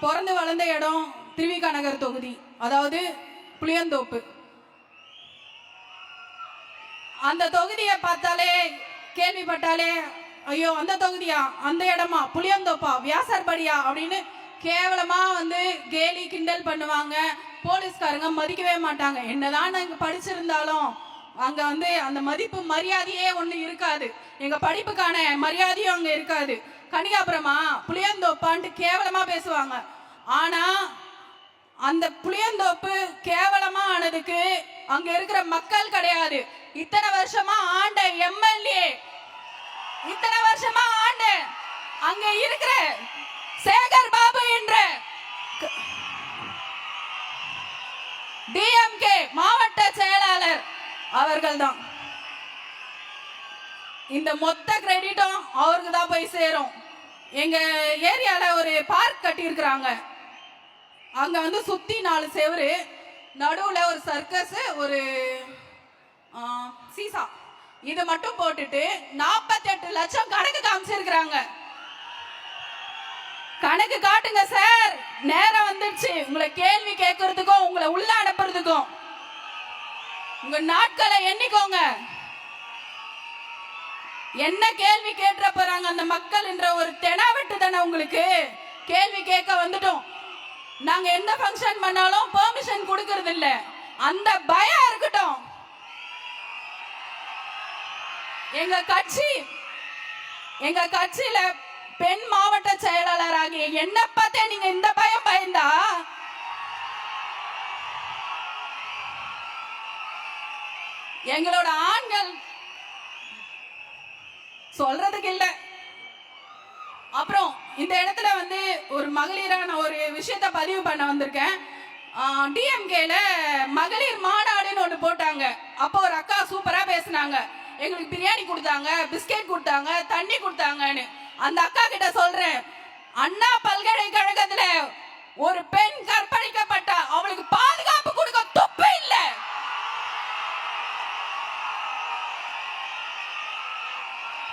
பிறந்து வளர்ந்த இடம் திருவிக நகர் தொகுதி. அதாவது புளியந்தோப்பு. அந்த தொகுதியை பார்த்தாலே கேள்விப்பட்டாலே ஐயோ அந்த தொகுதியா? அந்த இடமா? புளியந்தோப்பா? வியாசர்படியா அப்படின்னு கேவலமா வந்து கேலி கிண்டல் பண்ணுவாங்க. போலீஸ்காரங்க மதிக்கவே மாட்டாங்க. என்னதான் நாங்க படிச்சிருந்தாலும் அங்க வந்து அந்த மதிப்பு மரியாதையே ஒண்ணு இருக்காது. எங்க படிப்புக்கான மரியாதையும் அங்க இருக்காது. கனிகாபுரமா புளியந்தோப்பான்ட்டு கேவலமா பேசுவாங்க. ஆனா அந்த புளியந்தோப்பு கேவலமா ஆனதுக்கு அங்க இருக்கிற மக்கள் கிடையாது. இத்தனை வருஷமா ஆண்ட எம்எல்ஏ. இத்தனை வருஷமா ஆண்ட அங்க இருக்கிற சேகர் பாபு என்ற டிஎம்கே மாவட்ட செயலாளர் அவர்கள் தான் இந்த மொத்த கிரெடிட்டும் அவருக்கு தான் போய் சேரும். எங்க ஏரியால ஒரு பார்க் கட்டியிருக்கிறாங்க. அங்க வந்து சுத்தி நாலு செவரு நடுவுல ஒரு சர்க்கஸ் ஒரு சீசா. இது மட்டும் போட்டுட்டு 48 லட்சம் கணக்கு காமிச்சிருக்கிறாங்க. கணக்கு காட்டுங்க சார். நேரம் வந்துடுச்சு. உங்களை கேள்வி கேட்கறதுக்கும் உங்களை உள்ள அனுப்புறதுக்கும். உங்க நாட்களை எண்ணிக்கோங்க. என்ன கேள்வி கேட்டுற போறாங்க அந்த மக்கள் என்ற ஒரு தெனாவெட்டு தானே உங்களுக்கு? கேள்வி கேட்க வந்துட்டோம். நாங்க எந்த ஃபங்க்ஷன் பண்ணாலும் பெர்மிஷன் கொடுக்கறது இல்ல அந்த பயம் இருக்கட்டும். எங்க கட்சி எங்க கட்சியில பெண் மாவட்ட செயலாளராகிய என்ன பார்த்தே நீங்க இந்த பயம் பயந்தா? எங்களோட ஆண்கள் சொல்றதுக்கு இல்ல. அப்புறம் இந்த இடத்துல வந்து ஒரு மகளிரான ஒரு விஷயத்த பதிவு பண்ண வந்திருக்கேன். டிஎம்கேல மகளிர் மாநாடுன்னு ஒன்று போட்டாங்க. அப்போ ஒரு அக்கா சூப்பராக பேசுனாங்க. எங்களுக்கு பிரியாணி கொடுத்தாங்க பிஸ்கெட் கொடுத்தாங்க தண்ணி கொடுத்தாங்கன்னு. அந்த அக்கா கிட்ட சொல்றேன் அண்ணா பல்கலைக்கழகத்துல ஒரு பெண் கற்பழிக்கப்பட்ட அவளுக்கு பாதுகாப்பு கொடுக்க துப்பு இல்லை.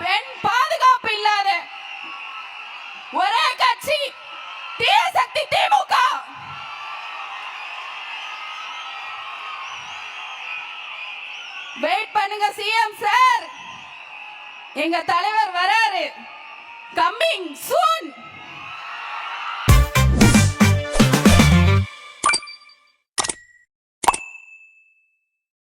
பெண் பாதுகாப்பு இல்லாத ஒரே கட்சி வெயிட் பண்ணுங்க சிஎம் சார் எங்க தலைவர் வராரு. Coming soon